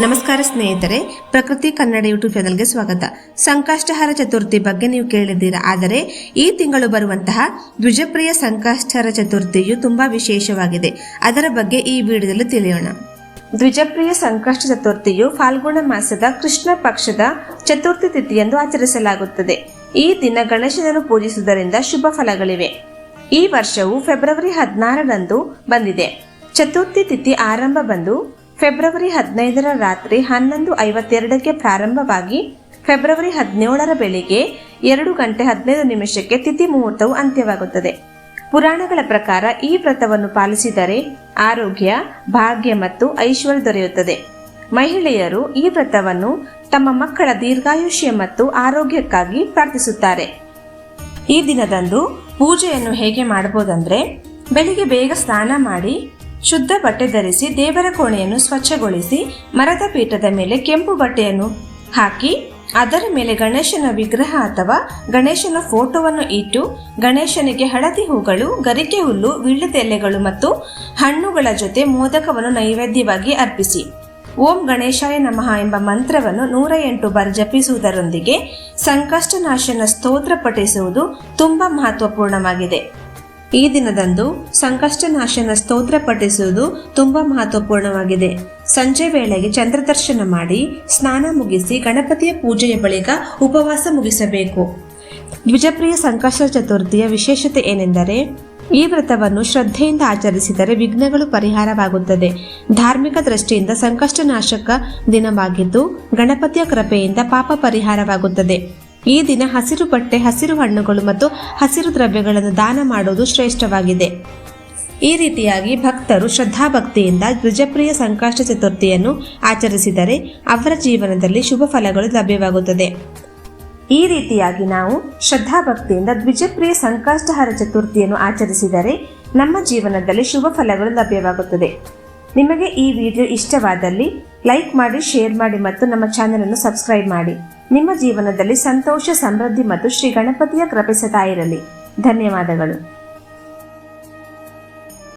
ನಮಸ್ಕಾರ ಸ್ನೇಹಿತರೆ, ಪ್ರಕೃತಿ ಕನ್ನಡ ಯೂಟ್ಯೂಬ್ ಚಾನಲ್ಗೆ ಸ್ವಾಗತ. ಸಂಕಷ್ಟಹಾರ ಚತುರ್ಥಿ ಬಗ್ಗೆ ನೀವು ಕೇಳಿದ್ದೀರಾ? ಆದರೆ, ಈ ತಿಂಗಳು ಬರುವಂತಹ ದ್ವಿಜಪ್ರಿಯ ಸಂಕಷ್ಟಹರ ಚತುರ್ಥಿಯು ತುಂಬಾ ವಿಶೇಷವಾಗಿದೆ. ಅದರ ಬಗ್ಗೆ ಈ ವಿಡಿಯೋದಲ್ಲಿ ತಿಳಿಯೋಣ. ದ್ವಿಜಪ್ರಿಯ ಸಂಕಷ್ಟ ಚತುರ್ಥಿಯು ಫಾಲ್ಗುಣ ಮಾಸದ ಕೃಷ್ಣ ಪಕ್ಷದ ಚತುರ್ಥಿ ತಿಥಿಯೆಂದು ಆಚರಿಸಲಾಗುತ್ತದೆ. ಈ ದಿನ ಗಣೇಶನನ್ನು ಪೂಜಿಸುವುದರಿಂದ ಶುಭ ಫಲಗಳಿವೆ. ಈ ವರ್ಷವು ಫೆಬ್ರವರಿ ಹದಿನಾರರಂದು ಬಂದಿದೆ. ಚತುರ್ಥಿ ತಿಥಿ ಆರಂಭ ಬಂದು ಫೆಬ್ರವರಿ ಹದಿನೈದರ ರಾತ್ರಿ ಹನ್ನೊಂದು ಐವತ್ತೆರಡಕ್ಕೆ ಪ್ರಾರಂಭವಾಗಿ ಫೆಬ್ರವರಿ ಹದಿನೇಳರ ಬೆಳಿಗ್ಗೆ ಎರಡು ಗಂಟೆ ಹದಿನೈದು ನಿಮಿಷಕ್ಕೆ ತಿಥಿ ಮುಹೂರ್ತವು ಅಂತ್ಯವಾಗುತ್ತದೆ. ಪುರಾಣಗಳ ಪ್ರಕಾರ ಈ ವ್ರತವನ್ನು ಪಾಲಿಸಿದರೆ ಆರೋಗ್ಯ, ಭಾಗ್ಯ ಮತ್ತು ಐಶ್ವರ್ಯ ದೊರೆಯುತ್ತದೆ. ಮಹಿಳೆಯರು ಈ ವ್ರತವನ್ನು ತಮ್ಮ ಮಕ್ಕಳ ದೀರ್ಘಾಯುಷ್ಯ ಮತ್ತು ಆರೋಗ್ಯಕ್ಕಾಗಿ ಪ್ರಾರ್ಥಿಸುತ್ತಾರೆ. ಈ ದಿನದಂದು ಪೂಜೆಯನ್ನು ಹೇಗೆ ಮಾಡಬಹುದಂದ್ರೆ, ಬೆಳಿಗ್ಗೆ ಬೇಗ ಸ್ನಾನ ಮಾಡಿ ಶುದ್ಧ ಬಟ್ಟೆ ಧರಿಸಿ ದೇವರ ಕೋಣೆಯನ್ನು ಸ್ವಚ್ಛಗೊಳಿಸಿ ಮರದ ಪೀಠದ ಮೇಲೆ ಕೆಂಪು ಬಟ್ಟೆಯನ್ನು ಹಾಕಿ, ಅದರ ಮೇಲೆ ಗಣೇಶನ ವಿಗ್ರಹ ಅಥವಾ ಗಣೇಶನ ಫೋಟೋವನ್ನು ಇಟ್ಟು, ಗಣೇಶನಿಗೆ ಹಳದಿ ಹೂಗಳು, ಗರಿಕೆ ಹುಲ್ಲು ವಿಳ್ಳಿದ ಎಲೆಗಳು ಮತ್ತು ಹಣ್ಣುಗಳ ಜೊತೆ ಮೋದಕವನ್ನು ನೈವೇದ್ಯವಾಗಿ ಅರ್ಪಿಸಿ. ಓಂ ಗಣೇಶಾಯ ನಮಃ ಎಂಬ ಮಂತ್ರವನ್ನು ನೂರ ಎಂಟು ಬಾರಿ ಜಪಿಸುವುದರೊಂದಿಗೆ ಸಂಕಷ್ಟನಾಶನ ಸ್ತೋತ್ರ ಪಠಿಸುವುದು ತುಂಬಾ ಮಹತ್ವಪೂರ್ಣವಾಗಿದೆ. ಈ ದಿನದಂದು ಸಂಕಷ್ಟನಾಶನ ಸ್ತೋತ್ರ ಪಠಿಸುವುದು ತುಂಬಾ ಮಹತ್ವಪೂರ್ಣವಾಗಿದೆ. ಸಂಜೆ ವೇಳೆಗೆ ಚಂದ್ರದರ್ಶನ ಮಾಡಿ ಸ್ನಾನ ಮುಗಿಸಿ ಗಣಪತಿಯ ಪೂಜೆಯ ಬಳಿಕ ಉಪವಾಸ ಮುಗಿಸಬೇಕು. ದ್ವಿಜಪ್ರಿಯ ಸಂಕಷ್ಟ ಚತುರ್ಥಿಯ ವಿಶೇಷತೆ ಏನೆಂದರೆ, ಈ ವ್ರತವನ್ನು ಶ್ರದ್ಧೆಯಿಂದ ಆಚರಿಸಿದರೆ ವಿಘ್ನಗಳು ಪರಿಹಾರವಾಗುತ್ತದೆ. ಧಾರ್ಮಿಕ ದೃಷ್ಟಿಯಿಂದ ಸಂಕಷ್ಟನಾಶಕ ದಿನವಾಗಿದ್ದು, ಗಣಪತಿಯ ಕೃಪೆಯಿಂದ ಪಾಪ ಪರಿಹಾರವಾಗುತ್ತದೆ. ಈ ದಿನ ಹಸಿರು ಬಟ್ಟೆ, ಹಸಿರು ಹಣ್ಣುಗಳು ಮತ್ತು ಹಸಿರು ದ್ರವ್ಯಗಳನ್ನು ದಾನ ಮಾಡುವುದು ಶ್ರೇಷ್ಠವಾಗಿದೆ. ಈ ರೀತಿಯಾಗಿ ಭಕ್ತರು ಶ್ರದ್ಧಾಭಕ್ತಿಯಿಂದ ದ್ವಿಜಪ್ರಿಯ ಸಂಕಷ್ಟ ಚತುರ್ಥಿಯನ್ನು ಆಚರಿಸಿದರೆ ಅವರ ಜೀವನದಲ್ಲಿ ಶುಭ ಫಲಗಳು ಲಭ್ಯವಾಗುತ್ತದೆ. ಈ ರೀತಿಯಾಗಿ ನಾವು ಶ್ರದ್ಧಾಭಕ್ತಿಯಿಂದ ದ್ವಿಜಪ್ರಿಯ ಸಂಕಷ್ಟಹರ ಚತುರ್ಥಿಯನ್ನು ಆಚರಿಸಿದರೆ ನಮ್ಮ ಜೀವನದಲ್ಲಿ ಶುಭ ಫಲಗಳು ಲಭ್ಯವಾಗುತ್ತದೆ. ನಿಮಗೆ ಈ ವಿಡಿಯೋ ಇಷ್ಟವಾದಲ್ಲಿ ಲೈಕ್ ಮಾಡಿ, ಶೇರ್ ಮಾಡಿ ಮತ್ತು ನಮ್ಮ ಚಾನೆಲ್ ಅನ್ನು ಸಬ್ಸ್ಕ್ರೈಬ್ ಮಾಡಿ. ನಿಮ್ಮ ಜೀವನದಲ್ಲಿ ಸಂತೋಷ, ಸಮೃದ್ಧಿ ಮತ್ತು ಶ್ರೀ ಗಣಪತಿಯ ಕೃಪೆ ಇರಲಿ. ಧನ್ಯವಾದಗಳು.